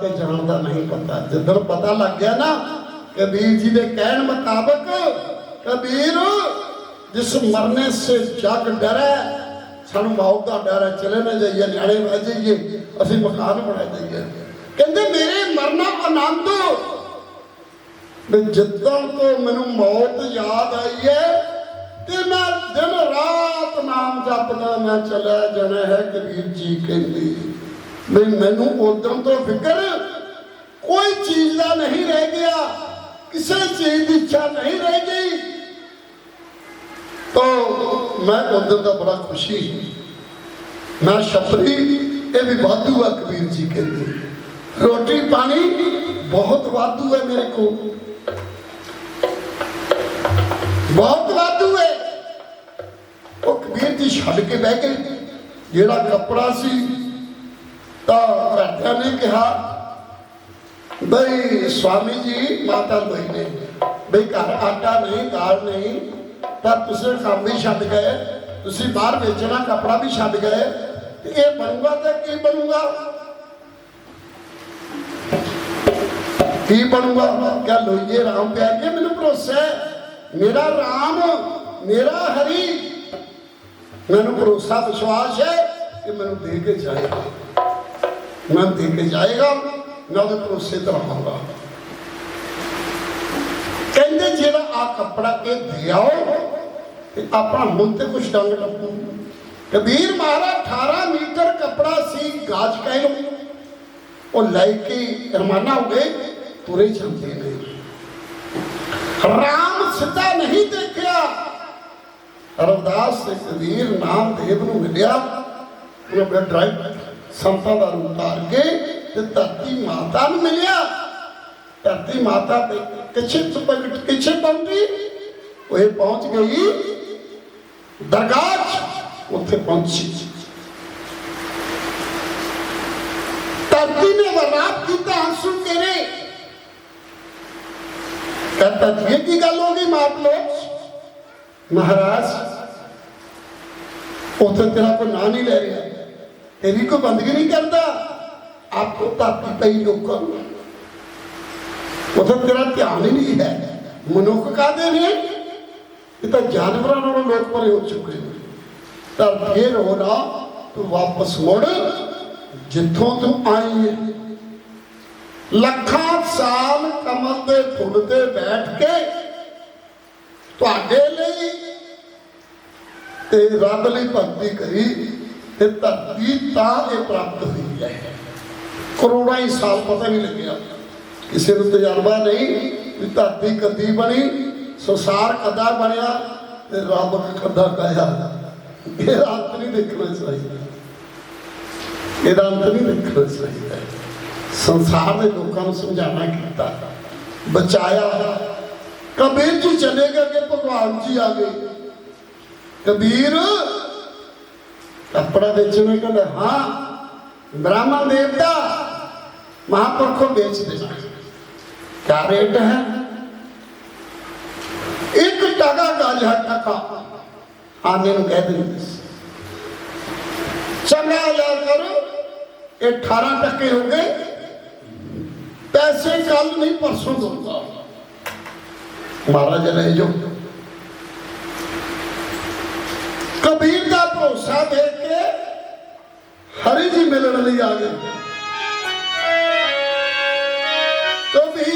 ਤੇ ਜਾਣ ਦਾ ਨਹੀਂ ਪਤਾ। ਜਦੋਂ ਪਤਾ ਲੱਗ ਗਿਆ ਨਾ, ਕਬੀਰ ਜੀ ਦੇ ਕਹਿਣ ਮੁਤਾਬਕ, ਕਬੀਰ, ਜਿਸ ਮਰਨੇ ਸੇ ਜਗ ਡਰੈ, ਸਾਨੂੰ ਮੌਤ ਦਾ ਡਰ ਹੈ, ਚਲੇ ਨਾ ਜਾਈਏ, ਨਿਆਣੇ ਰਹਿ ਜਾਈਏ, ਅਸੀਂ ਮਕਾਨ ਬਣਾ ਜਾਈਏ। ਕਹਿੰਦੇ, ਮੇਰੇ ਮਰਨਾ ਆਨੰਦ, ਵੀ ਜਿੱਦਾਂ ਤੋਂ ਮੈਨੂੰ ਮੌਤ ਯਾਦ ਆਈ ਹੈ, ਤੇ ਮੈਂ ਦਿਨ ਰਾਤ ਨਾਮ ਜਪਦਾ, ਮੈਂ ਚਲਿਆ ਜਾਣਾ ਹੈ, ਕਬੀਰ ਜੀ ਕਹਿੰਦੇ। ਵੀ ਮੈਨੂੰ ਉਦੋਂ ਤੋਂ ਫਿਕਰ ਕੋਈ ਚੀਜ਼ ਦਾ ਨਹੀਂ ਰਹਿ ਗਿਆ, ਕਿਸੇ ਚੀਜ਼ ਦੀ ਇੱਛਾ ਨਹੀਂ ਰਹਿ ਗਈ। ਤਾਂ ਮੈਂ ਉਦੋਂ ਦਾ ਬੜਾ ਖੁਸ਼ੀ ਮੈਂ ਛਪਰੀ, ਇਹ ਵੀ ਵਾਧੂ ਆ ਕਬੀਰ ਜੀ ਕਹਿੰਦੇ। ਰੋਟੀ ਪਾਣੀ ਬਹੁਤ ਵਾਧੂ ਹੈ ਮੇਰੇ ਕੋਲ। ਬਹੁਤ ਵਾਧੂ ਹੈ। ਉਹ ਕਬੀਰ ਜੀ ਛੱਡ ਕੇ ਬਹਿ ਗਏ। ਜਿਹੜਾ ਕੱਪੜਾ ਸੀ ਤਾਂ ਘਰਦਿਆਂ ਨੇ ਕਿਹਾ, ਬਈ ਸਵਾਮੀ ਜੀ, ਮਾਤਾ ਲੋਈ ਨੇ ਬਈ ਘਰ ਆਟਾ ਨਹੀਂ, ਦਾਲ ਨਹੀਂ, ਤਾਂ ਤੁਸੀਂ ਕੰਮ ਵੀ ਛੱਡ ਗਏ, ਤੁਸੀਂ ਬਾਹਰ ਵੇਚਣਾ, ਕੱਪੜਾ ਵੀ ਛੱਡ ਗਏ, ਤੇ ਇਹ ਬਣੂਗਾ ਤੇ ਕੀ ਬਣੂਗਾ? ਕੀ ਬਣੂਗਾ? ਕਿਆ ਲੋਈਏ ਰਾਮ ਪਿਆ ਕੇ ਮੈਨੂੰ ਭਰੋਸਾ ਮੇਰਾ ਰਾਮ, ਮੇਰਾ ਹਰੀ। ਮੈਨੂੰ ਭਰੋਸਾ, ਵਿਸ਼ਵਾਸ ਹੈ ਕਿ ਮੈਨੂੰ ਦੇ ਕੇ ਜਾਏਗਾ। ਮੈਂ ਦੇ ਕੇ ਜਾਏਗਾ, ਮੈਂ ਉਹਦੇ ਭਰੋਸੇ ਤੇ ਰਹਾਂਗਾ। ਕਹਿੰਦੇ ਜਿਹੜਾ ਆ ਕੱਪੜਾ ਕੇ ਦਿਆਓ ਤੇ ਆਪਣਾ ਮੁੰਹ ਤੇ ਕੁਛ ਡੰਗ ਟੱਪੂ। ਕਬੀਰ ਮਹਾਰਾਜ 18 ਮੀਟਰ ਕੱਪੜਾ ਸੀ, ਗਾਜ ਕਹਿ ਲਓ। ਉਹ ਲੈ ਕੇ ਰਮਾਨਾ ਹੋ ਗਏ, ਤੁਰੇ ਜਾਂਦੇ ਨੇ ਰਾਮ ਸਿੱਧਾ ਨਹੀਂ ਦੇਖਿਆ। ਰਵਦਾਸ ਤੇ ਕਬੀਰ ਨਾਮਦੇਵ ਨੂੰ ਮਿਲਿਆ। ਉਹਨੇ ਆਪਣਾ ਡਰਾਈਵ ਸੰਤਾਂ ਦਾ ਰੂਪ ਧਾਰ ਕੇ ਤੇ ਧਰਤੀ ਮਾਤਾ ਨੂੰ ਮਿਲਿਆ ਧਰਤੀ ਮਾਤਾ ਤੇ ਕਿਛੇ ਤੋਂ ਪਿੱਛੇ ਪਹੁੰਚੀ ਉਹ ਇਹ ਪਹੁੰਚ ਗਈ ਦਰਗਾਹ 'ਚ, ਉੱਥੇ ਪਹੁੰਚੀ ਧਰਤੀ ਨੇ ਵਰਨਾਪ ਕੀਤਾ ਆਂਸੂ ਕਰੇ कहता ये की गल होगी माप लोग महाराज उसे तेरा कोई ना नहीं ले रहा ਤੇਰੀ ਕੋਈ ਬੰਦਗੀ ਨਹੀਂ ਕਰਦਾ? ਆਪੋ ਤੱਕ ਕਈ ਲੋਕਾਂ ਨੂੰ। ਤੇਰਾ ਧਿਆਨ ਹੀ ਨਹੀਂ ਹੈ। ਮਨੁੱਖ ਕਾਦੇ ਨੇ? ਇਹ ਤਾਂ ਜਾਨਵਰਾਂ ਨਾਲੋਂ ਲੋਕ ਪਰੇ ਹੋ ਚੁੱਕੇ ਨੇ। ਤਾਂ ਫੇਰ ਹੋਣਾ ਤੂੰ ਵਾਪਸ ਮੁੜ, ਜਿੱਥੋਂ ਤੂੰ ਆਈ ਹੈ ਲੱਖਾਂ ਸਾਲ ਕਮਲ ਦੇ ਫੁੱਲ ਤੇ ਬੈਠ ਕੇ ਤੁਹਾਡੇ ਲਈ ਤੇ ਰੱਬ ਲਈ ਭਗਤੀ ਕਰੀ। ਤੇ ਧਰਤੀ ਤਾਂ ਇਹ ਪ੍ਰਾਪਤ ਹੋਈ ਹੈ। ਕਰੋੜਾਂ ਹੀ ਸਾਲ ਪਤਾ ਨਹੀਂ ਲੱਗਿਆ। ਕਿਸੇ ਨੂੰ ਤਜਰਬਾ ਨਹੀਂ ਵੀ ਧਰਤੀ ਕਦੀ ਬਣੀ, ਸੰਸਾਰ ਕਦਾ ਬਣਿਆ ਤੇ ਰੱਬ ਕਦਾ ਕਾਇਆ। ਇਹ ਅੰਤ ਨਹੀਂ ਦੇਖਣਾ ਚਾਹੀਦਾ। ਇਹਦਾ ਅੰਤ ਨਹੀਂ ਦੇਖਣਾ ਚਾਹੀਦਾ। ਸੰਸਾਰ ਦੇ ਲੋਕਾਂ ਨੂੰ ਸਮਝਾਉਣਾ ਕੀਤਾ। ਬਚਾਇਆ ਕਬੀਰ ਜੀ ਚਲੇ ਗਏ ਕਿ ਭਗਵਾਨ ਜੀ ਆ ਗਏ। ਕਬੀਰ ਕੱਪੜਾ ਵੇਚਣੇ ਕਹਿੰਦਾ, ਹਾਂ, ਬ੍ਰਾਹਮਣ ਦੇਵਤਾ ਮਹਾਪੁਰਖੋਂ ਵੇਚ ਦੇ ਕਿਆ ਰੇਟ ਹੈ? ਇੱਕ ਟਕਾ ਗਾਜ ਹੈ ਟਕਾ। ਆਨੇ ਨੂੰ ਕਹਿ ਦਿੰਦੇ ਸੀ ਚੰਗਾ ਲਿਆ ਕਰੋ, ਇਹ 18 ਟਕੇ ਹੋ ਗਏ। ਪੈਸੇ ਕੱਲ ਨਹੀਂ, ਪਰਸੋਂ ਦਊਗਾ। ਮਹਾਰਾਜ ਲੈ ਜੋ ਕਬੀਰ ਦਾ ਭਰੋਸਾ ਦੇਖ ਕੇ ਹਰੀ ਜੀ ਮਿਲਣ ਲਈ ਆ ਗਏ। ਕਬੀਰ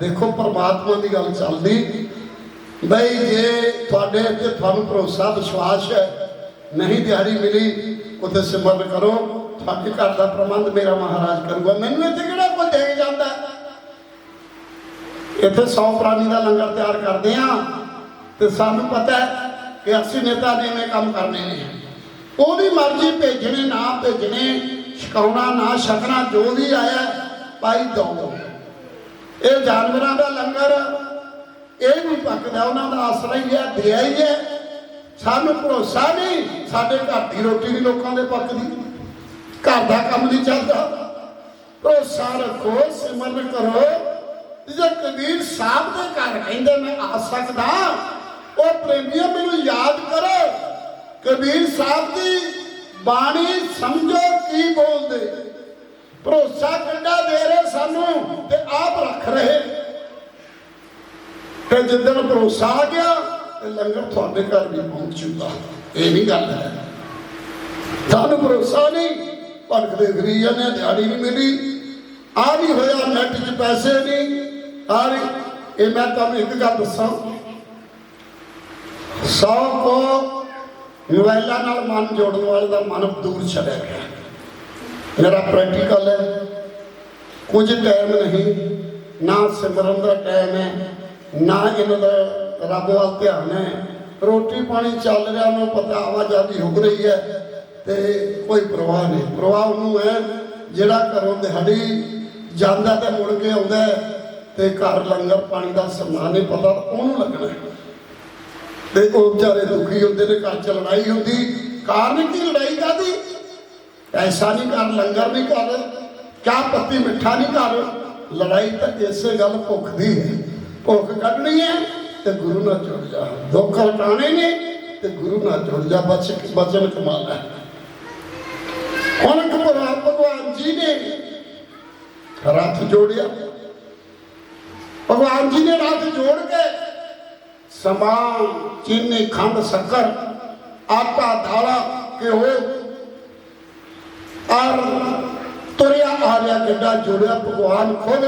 ਦੇਖੋ, ਪਰਮਾਤਮਾ ਦੀ ਗੱਲ ਚੱਲਦੀ। ਬਈ, ਜੇ ਤੁਹਾਡੇ ਤੇ ਤੁਹਾਨੂੰ ਭਰੋਸਾ, ਵਿਸ਼ਵਾਸ ਹੈ, ਨਹੀਂ ਦਿਹਾੜੀ ਮਿਲੀ, ਉੱਥੇ ਸਿਮਰਨ ਕਰੋ। ਤੁਹਾਡੇ ਘਰ ਦਾ ਪ੍ਰਬੰਧ ਮੇਰਾ ਮਹਾਰਾਜ ਕਰੂਗਾ। ਮੈਨੂੰ ਇੱਥੇ ਕਿਹੜਾ ਕੋਈ ਦੇ ਕੇ ਜਾਂਦਾ? ਇੱਥੇ 100 ਪ੍ਰਾਣੀ ਦਾ ਲੰਗਰ ਤਿਆਰ ਕਰਦੇ ਆ ਤੇ ਸਾਨੂੰ ਪਤਾ ਹੈ ਕਿ ਅਸੀਂ ਨੇਤਾ ਨੇ ਇਹ ਕੰਮ ਕਰਨੇ ਨੇ। ਉਹਦੀ ਮਰਜ਼ੀ ਭੇਜਣੇ, ਨਾ ਭੇਜਣੇ ਛਕਾਉਣਾ ਨਾ ਛਕਣਾ, ਜੋ ਵੀ ਆਇਆ ਪਾਈ ਦੋ ਇਹ ਜਾਨਵਰਾਂ ਦਾ ਲੰਗਰ, ਇਹ ਵੀ ਪੱਕਦਾ, ਉਹਨਾਂ ਦਾ ਆਸਰਾ ਹੀ ਹੈ ਦਿਆ ਹੀ ਹੈ। ਸਾਨੂੰ ਭਰੋਸਾ ਨਹੀਂ, ਸਾਡੇ ਘਰ ਦੀ ਰੋਟੀ ਵੀ ਲੋਕਾਂ ਦੇ ਪੱਕਦੀ। ਘਰ ਦਾ ਕੰਮ ਨਹੀਂ ਚੱਲਦਾ। ਭਰੋਸਾ ਰੱਖੋ, ਸਿਮਰਨ ਕਰੋ। ਜੇ ਕਬੀਰ ਸਾਹਿਬ ਦੇ ਘਰ ਕਹਿੰਦੇ, ਮੈਂ ਆ ਸਕਦਾ, ਉਹ ਪ੍ਰੇਮੀਓ ਮੈਨੂੰ ਯਾਦ ਕਰੋ। ਕਬੀਰ ਸਾਹਿਬ ਦੀ ਬਾਣੀ ਸਮਝੋ ਕੀ ਬੋਲਦੇ। ਭਰੋਸਾ ਕਿੰਨਾ ਦੇ ਰਹੇ ਸਾਨੂੰ ਤੇ ਆਪ ਰੱਖ ਰਹੇ। ਤੇ ਜਿੱਦਣ ਭਰੋਸਾ ਆ ਗਿਆ, ਤੇ ਲੰਗਰ ਤੁਹਾਡੇ ਘਰ ਵੀ ਪਹੁੰਚ ਚੁੱਕਾ। ਇਹ ਨਹੀਂ ਗੱਲ ਹੈ। ਤੁਹਾਨੂੰ ਭਰੋਸਾ ਨਹੀਂ ਭਟਕਦੇ ਫਿਰੀ ਨੇ ਦਿਹਾੜੀ ਨਹੀਂ ਮਿਲੀ। ਆ ਨਹੀਂ ਹੋਇਆ ਨੈਟ 'ਚ ਪੈਸੇ ਨਹੀਂ। ਆ ਵੀ, ਇਹ ਮੈਂ ਤੁਹਾਨੂੰ ਇੱਕ ਗੱਲ ਦੱਸਾਂ। ਸੌ ਕੋ ਮੋਬਾਈਲਾਂ ਨਾਲ ਮਨ ਜੋੜਨ ਵਾਲੇ ਦਾ ਮਨ ਦੂਰ ਚਲਿਆ ਗਿਆ। ਮੇਰਾ ਪ੍ਰੈਕਟੀਕਲ ਹੈ। ਕੁਝ ਟਾਈਮ ਨਹੀਂ, ਨਾ ਸਿਮਰਨ ਦਾ ਟਾਈਮ ਹੈ, ਨਾ ਇਹਨਾਂ ਦਾ ਰੱਬ ਵੱਲ ਧਿਆਨ ਹੈ। ਰੋਟੀ ਪਾਣੀ ਚੱਲ ਰਿਹਾ ਨੂੰ ਪਤਾ ਆਵਾਜ਼ਾਦੀ ਹੋ ਰਹੀ ਹੈ ਤੇ ਕੋਈ ਪ੍ਰਵਾਹ ਨਹੀਂ। ਪ੍ਰਵਾਹ ਉਹਨੂੰ ਹੈ, ਜਿਹੜਾ ਘਰੋਂ ਦਿਹਾੜੀ ਜਾਂਦਾ ਤੇ ਮੁੜ ਕੇ ਆਉਂਦਾ ਹੈ ਤੇ ਘਰ ਲੰਗਰ ਪਾਣੀ ਦਾ ਸਮਾਨ ਨਹੀਂ ਪਤਾ, ਉਹਨੂੰ ਲੱਗਣਾ ਹੈ। ਤੇ ਉਹ ਵਿਚਾਰੇ ਦੁਖੀ ਹੁੰਦੇ ਨੇ, ਘਰ ਚ ਲੜਾਈ ਹੁੰਦੀ। ਕਾਰਨ ਕੀ ਲੜਾਈ ਕਾਦੀ ਐਸਾ ਨਹੀਂ ਕਰ, ਲੰਗਰ ਨਹੀਂ ਕਰ, ਚਾਹ ਪੱਤੀ ਮਿੱਠਾ ਨਹੀਂ ਕਰ। ਲੜਾਈ ਤਾਂ ਇਸੇ ਗੱਲ ਭੁੱਖ ਦੀ ਹੈ। ਭੁੱਖ ਕੱਢਣੀ ਹੈ ਤੇ ਗੁਰੂ ਨਾਲ ਜੁੜ ਜਾ। ਦੁੱਖ ਹਟਾਣੇ ਨੇ ਤੇ ਗੁਰੂ ਨਾਲ ਜੁੜ ਜਾ। ਬਚ ਬਚਨ ਕਮਾਣਾ ਹੁਣ ਕਬਰਾ ਭਗਵਾਨ ਜੀ ਨੇ ਰੱਥ ਜੋੜਿਆ। ਭਗਵਾਨ ਜੀ ਨੇ ਰੱਥ ਜੋੜ ਕੇ ਸਮਾਨ ਚੀਨੀ ਖੰਡ ਸ਼ੱਕਰ, ਆਟਾ ਦਾਲਾ ਘਿਓ ਔਰ ਤੁਰਿਆ ਆ ਰਿਹਾ ਗੱਡਾ ਜੁੜਿਆ, ਭਗਵਾਨ ਖੁਦ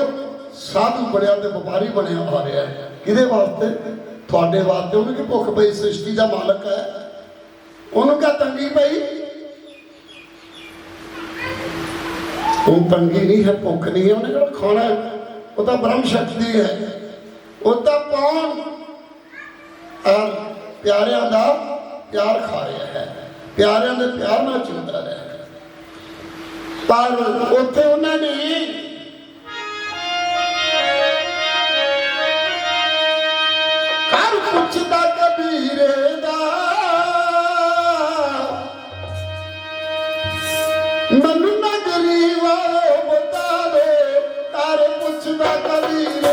ਸਾਧੂ ਬਣਿਆ ਤੇ ਵਪਾਰੀ ਬਣਿਆ ਆ ਰਿਹਾ ਕਿਹਦੇ ਵਾਸਤੇ? ਤੁਹਾਡੇ ਵਾਸਤੇ। ਉਹਨੂੰ ਕਿ ਭੁੱਖ ਪਈ, ਸ੍ਰਿਸ਼ਟੀ ਦਾ ਮਾਲਕ ਹੈ? ਉਹਨੂੰ ਕਹ ਤੰਗੀ ਪਈ? ਉਹ ਤੰਗੀ ਨਹੀਂ ਹੈ, ਭੁੱਖ ਨਹੀਂ ਹੈ। ਉਹਨੇ ਕਿਹੜਾ ਖਾਣਾ ਉਹ ਤਾਂ ਬ੍ਰਹਮ ਸ਼ਕਤੀ ਹੈ। ਉਹ ਤਾਂ ਪਾਉਣ ਔਰ ਪਿਆਰਿਆਂ ਦਾ ਪਿਆਰ ਖਾ ਰਿਹਾ ਹੈ। ਪਿਆਰਿਆਂ ਦੇ ਪਿਆਰ ਨਾਲ ਚਿੰਤਾ ਰਿਹਾ ਪਰ ਉੱਥੇ ਉਹਨਾਂ ਨੇ ਕਰ ਪੁੱਛਦਾ ਕਬੀਰੇ ਦਾ, ਮੈਨੂੰ ਨਾ ਗਰੀਵਾ ਬਤਾ ਦੇ ਕਰ ਪੁੱਛਦਾ ਕਬੀਰੇ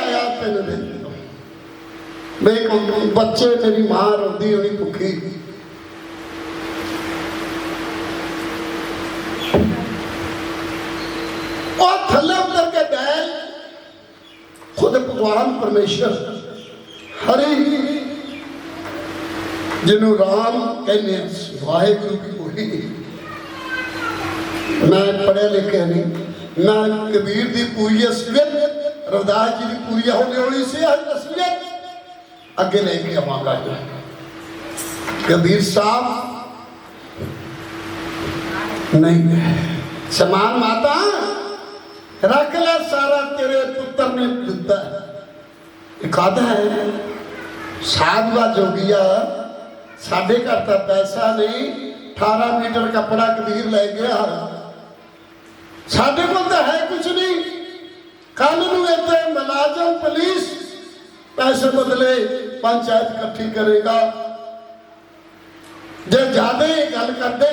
ਆਇਆ ਤਿੰਨ ਦਿਨ ਵੇਖੋ ਬੱਚੇ ਮੇਰੀ ਮਾਂ ਰੋਂਦੀ ਹੋਣੀ ਭੁੱਖੀ। ਉਹ ਥੱਲੇ ਉਤਰ ਕੇ ਬੈਠ ਖੁਦ ਭਗਵਾਨ ਪਰਮੇਸ਼ਰ। ਹਰੀ। ਜਿਹਨੂੰ ਰਾਮ ਕਹਿੰਦੇ ਵਾਹਿਗੁਰੂ ਕੀ ਕੋਈ ਮੈਂ ਪੜ੍ਹਿਆ ਲਿਖਿਆ ਨਹੀਂ। ਮੈਂ ਕਬੀਰ ਦੀ ਪੂਰੀ ਅਸਲੀਅਤ ਰਵਦਾਸ ਜੀ ਦੀ ਪੂਰੀ ਹੌਲੀ ਹੌਲੀ ਸੇ ਅੱਜ ਅਸਲੀਅਤ ਅੱਗੇ ਲੈ ਕੇ ਆਵਾਂਗਾ ਜੀ ਕਬੀਰ ਸਾਹਿਬ ਨਹੀਂ ਸਮਾਨ ਮਾਤਾ ਰੱਖ ਲੈ ਸਾਰਾ ਤੇਰੇ ਪੁੱਤਰ ਨੇ ਦਿੱਤਾ ਇਹ ਕਾਹਦਾ ਹੈ ਸਾਧਵਾ ਜੋਗੀਆ ਸਾਡੇ ਘਰ ਤਾਂ ਪੈਸਾ ਨਹੀਂ 18 ਮੀਟਰ ਕੱਪੜਾ ਕਬੀਰ ਲੈ ਗਿਆ ਸਾਡੇ ਕੋਲ ਤਾਂ ਹੈ ਕੁਝ ਨਹੀਂ ਕੱਲ ਨੂੰ ਇੱਥੇ ਮੁਲਾਜ਼ਮ ਪੁਲਿਸ ਪੈਸੇ ਬਦਲੇ ਪੰਚਾਇਤ ਇਕੱਠੀ ਕਰੇਗਾ। ਜੇ ਜ਼ਿਆਦਾ ਗੱਲ ਕਰਦੇ,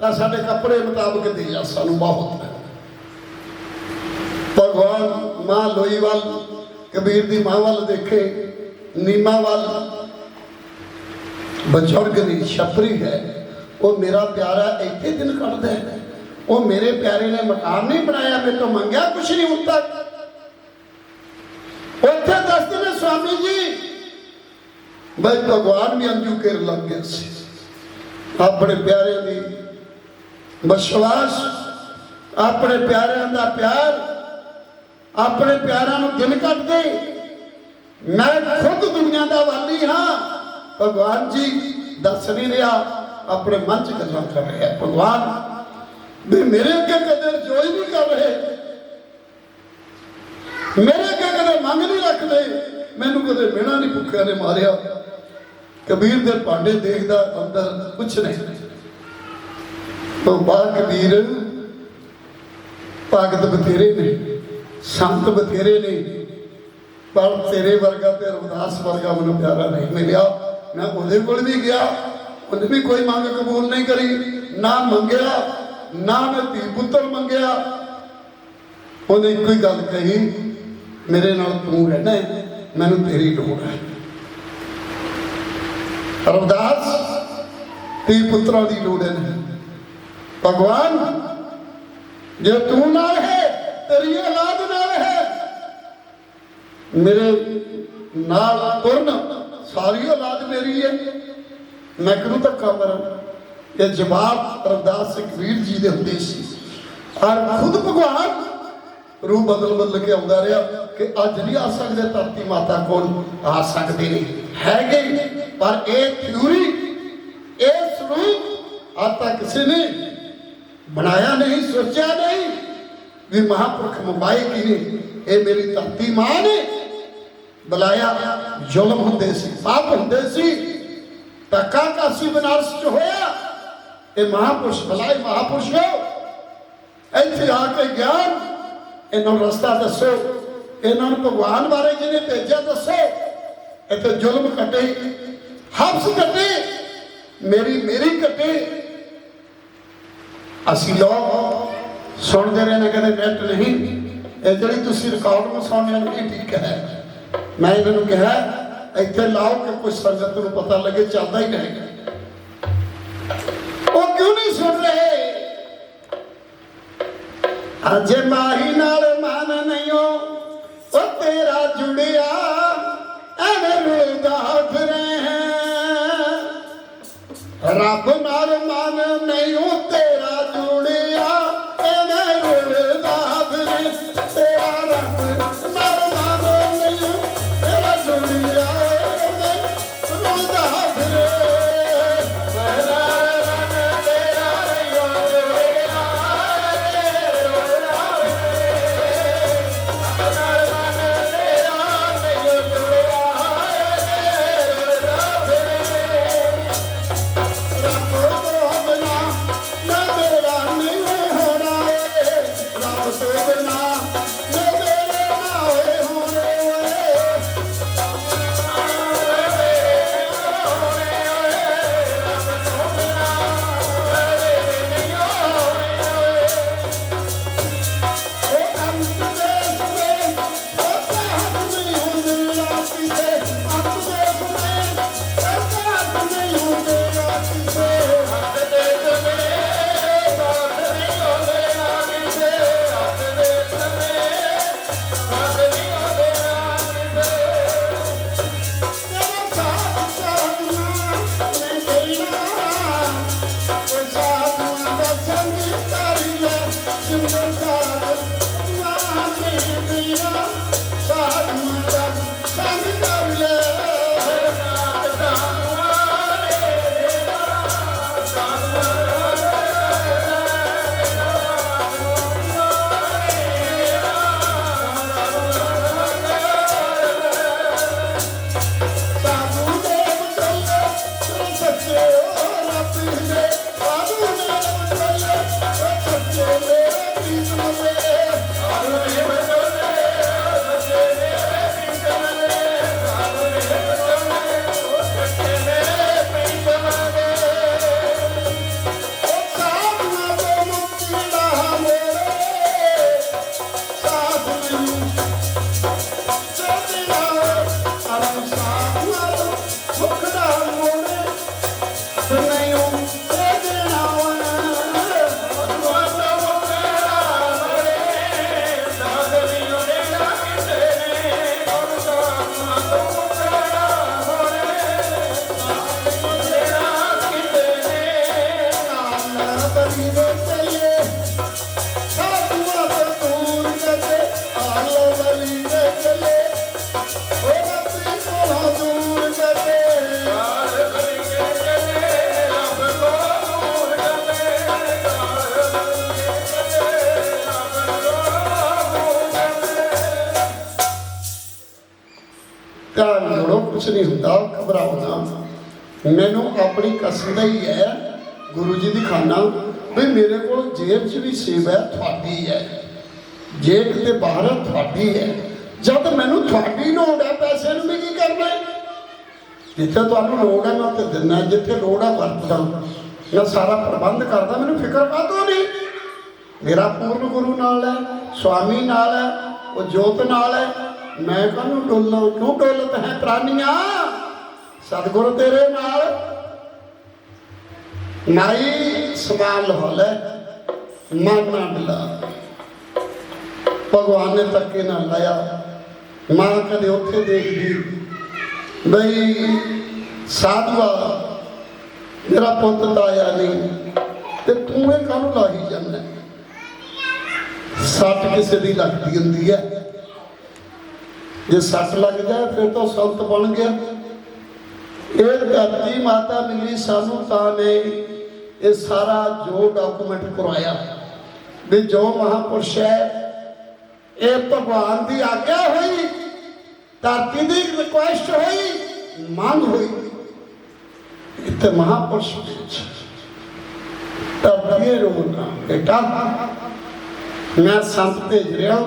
ਤਾਂ ਸਾਡੇ ਕੱਪੜੇ ਮੁਤਾਬਕ ਦੇ ਜਾ ਸਾਨੂੰ ਬਹੁਤ ਹੈ ਭਗਵਾਨ ਮਾਂ ਲੋਈਵਾਲ ਕਬੀਰ ਦੀ ਮਾਂ ਵੱਲ ਦੇਖੇ, ਨੀਮਾ ਵੱਲ। ਬਜ਼ੁਰਗ ਦੀ ਛਪਰੀ ਹੈ, ਉਹ ਮੇਰਾ ਪਿਆਰਾ ਇੱਥੇ ਦਿਨ ਕੱਢਦਾ ਹੈ। ਉਹ ਮੇਰੇ ਪਿਆਰੇ ਨੇ ਮਕਾਨ ਨਹੀਂ ਬਣਾਇਆ, ਮੇਰੇ ਤੋਂ ਮੰਗਿਆ ਕੁਛ ਨਹੀਂ ਹੁਣ ਤੱਕ ਉੱਥੇ ਦੱਸਦੇ ਨੇ ਸਵਾਮੀ ਜੀ ਬਈ ਭਗਵਾਨ ਵੀ ਅੰਜੂ ਕਰ ਲੱਗ ਗਿਆ ਸੀ। ਆਪਣੇ ਪਿਆਰਿਆਂ ਦੀ ਵਿਸ਼ਵਾਸ, ਆਪਣੇ ਪਿਆਰਿਆਂ ਦਾ ਪਿਆਰ, ਆਪਣੇ ਪਿਆਰਾਂ ਨੂੰ ਦਿਨ ਕੱਢਦੇ ਮੈਂ ਖੁਦ ਦੁਨੀਆ ਦਾ ਵਾਲੀ ਹਾਂ। ਭਗਵਾਨ ਜੀ ਦੱਸ ਨਹੀਂ ਰਿਹਾ, ਆਪਣੇ ਮਨ ਚ ਗੱਲਾਂ ਕਰ ਰਿਹਾ ਭਗਵਾਨ ਵੀ ਮੇਰੇ ਅੱਗੇ ਕਦੇ ਰਜੋਈ ਨਹੀਂ ਕਰ ਰਹੇ। ਮੇਰੇ ਅੱਗੇ ਕਦੇ ਮੰਗ ਨਹੀਂ ਰੱਖਦੇ। ਮੈਨੂੰ ਕਦੇ ਮਿਹਣਾ ਨਹੀਂ ਭੁੱਖਿਆ ਨੇ ਮਾਰਿਆ। ਕਬੀਰ ਦੇ ਭਾਂਡੇ ਦੇਖਦਾ ਅੰਦਰ ਕੁਛ ਨਹੀਂ। ਉਹ ਬਾ ਕਬੀਰ ਭਗਤ ਬਥੇਰੇ ਨੇ, ਸੰਤ ਬਥੇਰੇ ਨੇ। ਪਰ ਤੇਰੇ ਵਰਗਾ ਤੇ ਰਵਿਦਾਸ ਵਰਗਾ ਮੈਨੂੰ ਪਿਆਰਾ ਨਹੀਂ ਮਿਲਿਆ। ਮੈਂ ਉਹਦੇ ਕੋਲ ਵੀ ਗਿਆ। ਉਹਨੇ ਵੀ ਕੋਈ ਮੰਗ ਕਬੂਲ ਨਹੀਂ ਕਰੀ, ਨਾ ਮੰਗਿਆ। ਨਾ ਮੈਂ ਧੀ ਪੁੱਤਰ ਮੰਗਿਆ। ਉਹਨੇ ਇੱਕੋ ਹੀ ਗੱਲ ਕਹੀ, ਮੇਰੇ ਨਾਲ ਤੂੰ ਰਹਿਣਾ ਮੈਨੂੰ ਤੇਰੀ ਲੋੜ ਹੈ। ਰਵਿਦਾਸ, ਧੀ ਪੁੱਤਰਾਂ ਦੀ ਲੋੜ ਹੈ। ਭਗਵਾਨ, ਜੇ ਤੂੰ ਨਾਲ ਹੈ, ਤੇਰੀ ਔਲਾਦ ਨਾਲ ਹੈ। ਮੇਰੇ ਨਾਲ ਤੁਰਨ ਸਾਰੀ ਔਲਾਦ ਮੇਰੀ ਹੈ। ਮੈਂ ਕਿਹਨੂੰ ਧੱਕਾ ਕਰਾਂ? ਇਹ ਜਵਾਬ ਰਵਦਾਸ ਸਿੰਘ ਵੀਰ ਜੀ ਦੇ ਹੁੰਦੇ ਸੀ। ਔਰ ਖੁਦ ਭਗਵਾਨ ਰੂਪ ਬਦਲ ਬਦਲ ਕੇ ਆਉਂਦਾ ਰਿਹਾ ਕਿ ਅੱਜ ਨਹੀਂ ਆ ਸਕਦੇ, ਧਰਤੀ ਮਾਤਾ ਕੋਲ ਆ ਸਕਦੇ ਨੇ। ਹੈਗੇ ਪਰ ਇਹ ਥਿਊਰੀ ਇਹ ਸਰੂਪ ਅੱਜ ਤੱਕ ਕਿਸੇ ਨੇ ਬਣਾਇਆ ਨਹੀਂ, ਸੋਚਿਆ ਨਹੀਂ ਵੀ ਮਹਾਪੁਰਖ ਮੁੰਬਾਈ ਕੀ ਨੇ। ਇਹ ਮੇਰੀ ਧਰਤੀ ਮਾਂ ਨੇ। ਬੁਲਾਇਆ, ਜ਼ੁਲਮ ਹੁੰਦੇ ਸੀ, ਪਾਪ ਹੁੰਦੇ ਸੀ। ਧੱਕਾ ਕਾਸੀ ਬਨਾਰਸ ਚ ਹੋਇਆ। ਇਹ ਮਹਾਪੁਰਸ਼ ਬੁਲਾਏ ਮਹਾਪੁਰਸ਼ ਇੱਥੇ ਆ ਕੇ ਗਿਆਨ ਇਹਨਾਂ ਨੂੰ ਰਸਤਾ ਦੱਸੋ ਇਹਨਾਂ ਨੂੰ ਭਗਵਾਨ ਬਾਰੇ ਜਿਹਨੇ ਭੇਜਿਆ ਦੱਸੋ ਇੱਥੇ ਜ਼ੁਲਮ ਕੱਟੇ ਹਬਸ ਕੱਟੇ ਮੇਰੀ ਮੇਰੀ ਕੱਟੇ ਅਸੀਂ ਲੋਕ ਸੁਣਦੇ ਰਹੇ ਨੇ ਕਹਿੰਦੇ ਨੈਟ ਨਹੀਂ ਇਹ ਜਿਹੜੀ ਤੁਸੀਂ ਰਿਕਾਰਡ ਨੂੰ ਸੁਣਦੇ ਹੋ ਠੀਕ ਹੈ ਮੈਂ ਇਹਨਾਂ ਨੂੰ ਕਿਹਾ ਇੱਥੇ ਲਾਓ ਕਿ ਕੋਈ ਸੰਗਤ ਨੂੰ ਪਤਾ ਲੱਗੇ ਚੱਲਦਾ ਹੀ ਰਹੇਗਾ ਉਹ ਕਿਉਂ ਨਹੀਂ ਸੁਣ ਰਹੇ? ਅੱਜ ਮਾਹੀ ਨਾਲ ਮਨ ਨਹੀਂ ਉਹ ਤੇਰਾ ਜੁੜਿਆ। ਮੈਨੂੰ ਆਪਣੀ ਕਸਮ ਦਾ ਹੀ ਹੈ, ਗੁਰੂ ਜੀ ਦੀ ਖਾਨਾ ਵੀ ਮੇਰੇ ਕੋਲ ਜੇਬ 'ਚ ਵੀ ਸੇਵਾ ਹੈ, ਤੁਹਾਡੀ ਹੈ ਜੇਬ ਦੇ ਬਾਹਰ ਤੁਹਾਡੀ ਹੈ। ਜਦ ਮੈਨੂੰ ਤੁਹਾਡੀ ਲੋੜ ਹੈ, ਪੈਸੇ ਨੂੰ ਵੀ ਕੀ ਕਰਨਾ ਹੈ? ਜਿੱਥੇ ਤੁਹਾਨੂੰ ਲੋੜ ਹੈ, ਮੈਂ ਉੱਥੇ ਦਿੰਦਾ ਜਿੱਥੇ ਲੋੜ ਹੈ, ਵਰਤਦਾ ਮੈਂ ਸਾਰਾ ਪ੍ਰਬੰਧ ਕਰਦਾ, ਮੈਨੂੰ ਫਿਕਰ ਕਾਹਤੋਂ ਨਹੀਂ? ਮੇਰਾ ਪੂਰਨ ਗੁਰੂ ਨਾਲ ਹੈ, ਸੁਆਮੀ ਨਾਲ ਹੈ, ਉਹ ਜੋਤ ਨਾਲ ਹੈ। ਮੈਂ ਕਾਹਨੂੰ ਡੋਲਾਂ ਕਿਉਂ ਡੋਲਤ ਹੈ ਪ੍ਰਾਨੀਆਂ ਸਤਿਗੁਰ ਤੇਰੇ ਨਾਲ ਨਾਈ ਸਮਾਨ ਲਹੋਲੇ ਮਨ ਨਾ ਮਿਲਾ। ਭਗਵਾਨ ਨੇ ਤੱਕੇ ਨਾ ਲਾਇਆ। ਮਾਂ ਕਦੇ ਉੱਥੇ ਦੇਖਦੀ ਬਈ ਸਾਧੂਆ, ਮੇਰਾ ਪੁੱਤ ਤਾਂ ਆਇਆ ਨਹੀਂ। ਤੇ ਤੂੰ ਇਹ ਕਾਹਨੂੰ ਲਾਹੀ ਜਾਂਦਾ? ਸੱਟ ਕਿਸੇ ਦੀ ਲੱਗਦੀ ਹੁੰਦੀ ਹੈ। ਜੇ ਸੱਟ ਲੱਗ ਜਾਏ, ਫਿਰ ਤਾਂ ਸੰਤ ਬਣ ਗਿਆ। ਇਹ ਧਰਤੀ ਮਾਤਾ ਮਿਲੀ ਸਾਨੂੰ ਤਾਂ ਨੇ ਇਹ ਸਾਰਾ ਜੋ ਡਾਕੂਮੈਂਟ ਕਰਵਾਇਆ ਵੀ ਜੋ ਮਹਾਪੁਰਸ਼ ਹੈ, ਇਹ ਭਗਵਾਨ ਦੀ ਆਗਿਆ ਹੋਈ, ਧਰਤੀ ਦੀ ਰਿਕੁਐਸਟ ਹੋਈ, ਮੰਗ ਹੋਈ। ਇੱਥੇ ਮਹਾਪੁਰਸ਼ ਧਰਤੀ ਰੋਣਾ ਬੇਟਾ, ਮੈਂ ਸੰਤ ਭੇਜ ਰਿਹਾ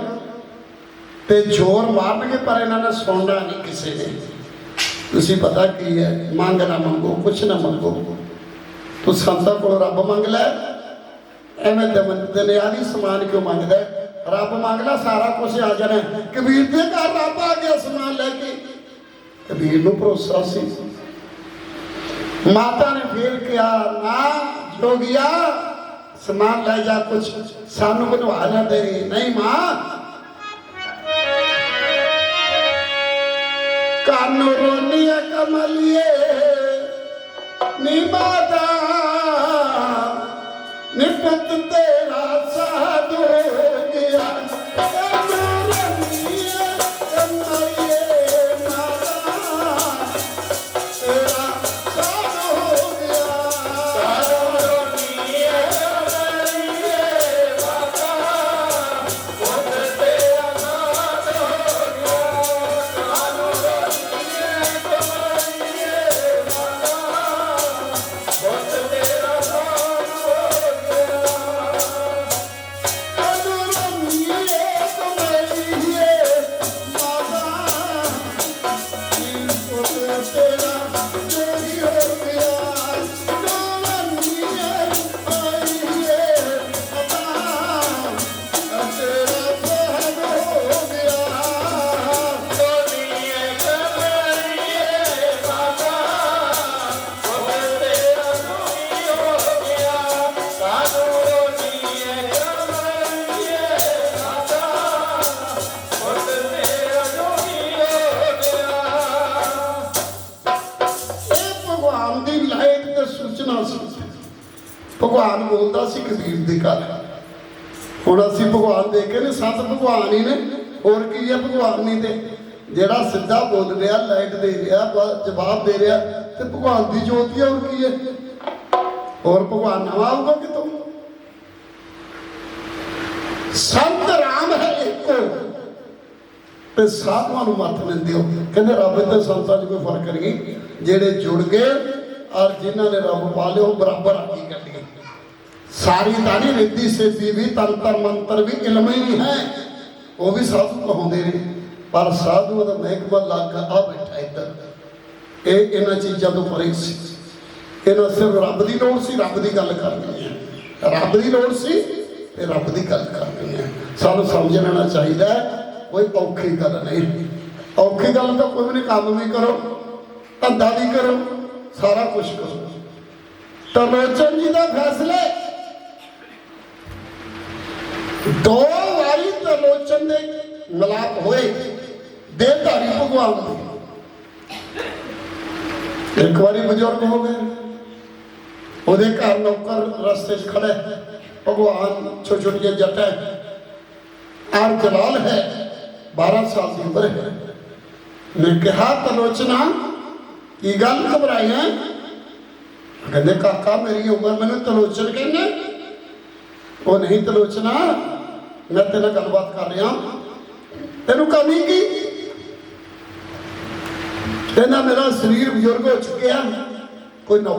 ਤੇ ਜ਼ੋਰ ਮਾਰਨਗੇ, ਪਰ ਇਹਨਾਂ ਨੇ ਸੁਣਨਾ ਨਹੀਂ ਕਿਸੇ ਨੇ। ਤੁਸੀਂ ਪਤਾ ਕੀ ਹੈ? ਮੰਗ ਨਾ ਮੰਗੋ, ਕੁਛ ਨਾ ਮੰਗੋ। ਤੂੰ ਸੰਤਾਂ ਕੋਲ ਰੱਬ ਮੰਗ ਲੈ। ਐਵੇਂ ਦਮਨ ਦੁਨਿਆਵੀ ਸਮਾਨ ਕਿਉਂ ਮੰਗਦਾ ਰੱਬ ਮੰਗ ਲੈ, ਸਾਰਾ ਕੁਝ ਆ ਜਾਣਾ ਕਬੀਰ ਦੇ ਘਰ ਰੱਬ ਆ ਗਿਆ ਸਮਾਨ ਲੈ ਕੇ। ਕਬੀਰ ਨੂੰ ਭਰੋਸਾ ਸੀ। ਮਾਤਾ ਨੇ ਫੇਰ ਕਿਹਾ, ਨਾ ਜੋਗਿਆ, ਸਮਾਨ ਲੈ ਜਾ ਕੁਛ। ਸਾਨੂੰ ਬਣਵਾ ਨਾ ਦੇ। ਨਹੀਂ ਮਾਂ ਕੰਨ ਰੋਨੀਆ ਕਮਲੀਏ। ਨੀ ਮਾਤਾ ਨਿਪਤ ਤੇਰਾ ਸਾਧੂ ਗਿਆ। ਭਗਵਾਨ ਬੋਲਦਾ ਸੀ ਕਬੀਰ ਦੀ ਘਰ ਹੁਣ ਅਸੀਂ ਭਗਵਾਨ ਦੇਖੇ ਨੇ, ਸੱਤ ਭਗਵਾਨ ਹੀ ਨੇ। ਹੋਰ ਕੀ ਹੈ ਭਗਵਾਨ ਨਹੀਂ ਤੇ? ਜਿਹੜਾ ਸਿੱਧਾ ਬੋਲ ਰਿਹਾ, ਲਾਈਟ ਦੇ ਰਿਹਾ ਜਵਾਬ ਦੇ ਰਿਹਾ, ਤੇ ਭਗਵਾਨ ਦੀ ਜੋਤ ਹੋਰ ਕੀ ਹੈ ਹੋਰ ਭਗਵਾਨ ਨਵਾਂ ਆਊਗਾ ਕਿਤੋਂ? ਸੰਤ ਰਾਮ ਹੈ ਇੱਕੋ। ਤੇ ਸਾਧੂਆਂ ਨੂੰ ਮੱਤ ਦਿੰਦੇ ਹੋ। ਕਹਿੰਦੇ ਰੱਬ ਤੇ ਸੰਤਾਂ 'ਚ ਕੋਈ ਫ਼ਰਕ ਨਹੀਂ। ਜਿਹੜੇ ਜੁੜ ਗਏ, ਔਰ ਜਿਨ੍ਹਾਂ ਨੇ ਰੱਬ ਪਾ ਲਿਆ, ਉਹ ਬਰਾਬਰ ਆ ਕੀ ਕਰਨਗੇ ਸਾਰੀ ਤਾਂ ਨਹੀਂ ਰਿੱਧੀ ਸਿੱਧੀ ਵੀ ਤੰਤਰ ਮੰਤਰ ਵੀ ਇਲਮ ਹੀ ਹੈ। ਉਹ ਵੀ ਸਾਧੂ ਕਹਾਉਂਦੇ ਨੇ। ਪਰ ਸਾਧੂ ਦਾ ਮਹਿਕਮਾ ਲੱਗ ਆ ਬੈਠਾ ਇੱਧਰ। ਇਹ ਇਹਨਾਂ ਚੀਜ਼ਾਂ ਤੋਂ ਪਰੇ ਸੀ। ਇਹਨਾਂ ਸਿਰਫ ਰੱਬ ਦੀ ਲੋੜ ਸੀ, ਰੱਬ ਦੀ ਗੱਲ ਕਰਨੀ ਹੈ। ਰੱਬ ਦੀ ਲੋੜ ਸੀ ਤੇ ਰੱਬ ਦੀ ਗੱਲ ਕਰਨੀ ਹੈ। ਸਾਨੂੰ ਸਮਝ ਲੈਣਾ ਚਾਹੀਦਾ ਕੋਈ ਔਖੀ ਗੱਲ ਨਹੀਂ। ਔਖੀ ਗੱਲ ਤਾਂ ਕੋਈ ਵੀ ਨਹੀਂ, ਕੰਮ ਵੀ ਕਰੋ, ਧੰਦਾ ਵੀ ਕਰੋ, ਸਾਰਾ ਕੁਝ ਕਰੋ। ਤਰਲੋਚਨ ਜੀ ਦਾ ਫੈਸਲਾ ਦੋ ਵਾਰੀ ਤਰਲੋਚਨ ਦੇ ਮਿਲਾਪ ਹੋਏ, ਦੇਹਧਾਰੀ ਭਗਵਾਨ ਦੇ। ਇੱਕ ਵਾਰੀ ਬਜ਼ੁਰਗ ਹੋ ਗਏ, ਉਹਦੇ ਘਰ ਨੌਕਰ ਰਸਤੇ 'ਚ ਖੜੇ ਭਗਵਾਨ ਛੋਟੀ ਛੋਟੀ ਜੱਟ ਹੈ ਆਰ ਜਲਾਲ ਹੈ 12 ਸਾਲ ਦੀ ਉਮਰ ਹੈ। ਨੇ ਕਿਹਾ ਤਲੋਚਨਾ ਕੀ ਗੱਲ ਘਬਰਾਈ ਹੈ? ਕਹਿੰਦੇ, ਕਾਕਾ, ਮੇਰੀ ਉਮਰ ਮੈਨੂੰ ਤਲੋਚਨ ਕਹਿੰਦੇ। ਉਹ ਨਹੀਂ ਤਲੋਚਨਾ ਮੈਂ ਤੇਰੇ ਨਾਲ ਗੱਲਬਾਤ ਕਰ ਰਿਹਾ। ਤੈਨੂੰ ਕਮੀ ਕੀ? ਕਹਿੰਦਾ ਮੇਰਾ ਸਰੀਰ ਬਜ਼ੁਰਗ ਹੋ ਚੁੱਕਿਆ। ਕੋਈ ਨੌਕਰ